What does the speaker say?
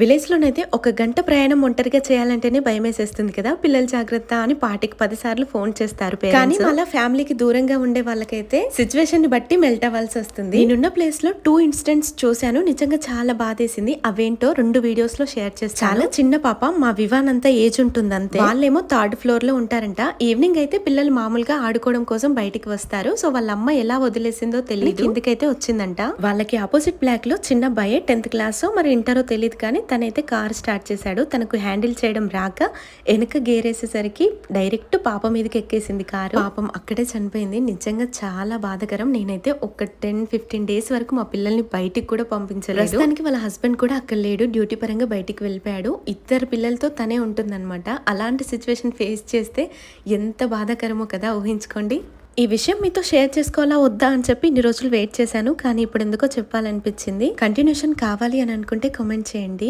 Village లోనైతే ఒక గంట ప్రయాణం ఒంటరిగా చేయాలంటేనే భయం వేసేస్తుంది కదా. పిల్లలు జాగ్రత్త అని పాటికి పది సార్లు ఫోన్ చేస్తారు కానీ అలా ఫ్యామిలీకి దూరంగా ఉండే వాళ్ళకైతే సిచ్యువేషన్ని బట్టి మెల్ట్ అవ్వాల్సి వస్తుంది. నేనున్న ప్లేస్లో టూ ఇన్సిడెంట్స్ చూశాను. నిజంగా చాలా బాధేసింది. అవేంటో రెండు వీడియోస్లో షేర్ చేస్తాను చాలా చిన్న పాప మా వివాన్ అంతా ఏజ్ ఉంటుంది అంతే వాళ్ళేమో థర్డ్ ఫ్లోర్లో ఉంటారంట. ఈవినింగ్ అయితే పిల్లలు మామూలుగా ఆడుకోవడం కోసం బయటికి వస్తారు. సో వాళ్ళ అమ్మ ఎలా వదిలేసిందో తెలియదు కిందకైతే వచ్చిందంట? వాళ్ళకి ఆపోజిట్ బ్లాక్లో చిన్న అబ్బాయి టెన్త్ క్లాస్ మరి ఇంటరో తెలియదు కానీ తనైతే కార్ స్టార్ట్ చేశాడు. తనకు హ్యాండిల్ చేయడం రాక వెనక గేరేసేసరికి డైరెక్ట్ పాప మీదకి ఎక్కేసింది కారు. పాపం అక్కడే చనిపోయింది. నిజంగా చాలా బాధకరం. నేనైతే ఒక టెన్ ఫిఫ్టీన్ డేస్ వరకు మా పిల్లల్ని బయటికి కూడా పంపించలేదు. ప్రస్తుతానికి వాళ్ళ హస్బెండ్ కూడా అక్కడ లేడు. డ్యూటీ పరంగా బయటికి వెళ్ళిపోయాడు. ఇద్దరు పిల్లలతో తనే ఉంటుందన్నమాట. అలాంటి సిచ్యువేషన్ ఫేస్ చేస్తే ఎంత బాధాకరమో కదా ఊహించుకోండి. ఈ విషయం మీతో షేర్ చేసుకోవాలా వద్దా అని చెప్పి ఇన్ని రోజులు వెయిట్ చేశాను. కానీ ఇప్పుడు ఎందుకో చెప్పాలనిపించింది. కంటిన్యూషన్ కావాలి అని అనుకుంటే కామెంట్ చేయండి.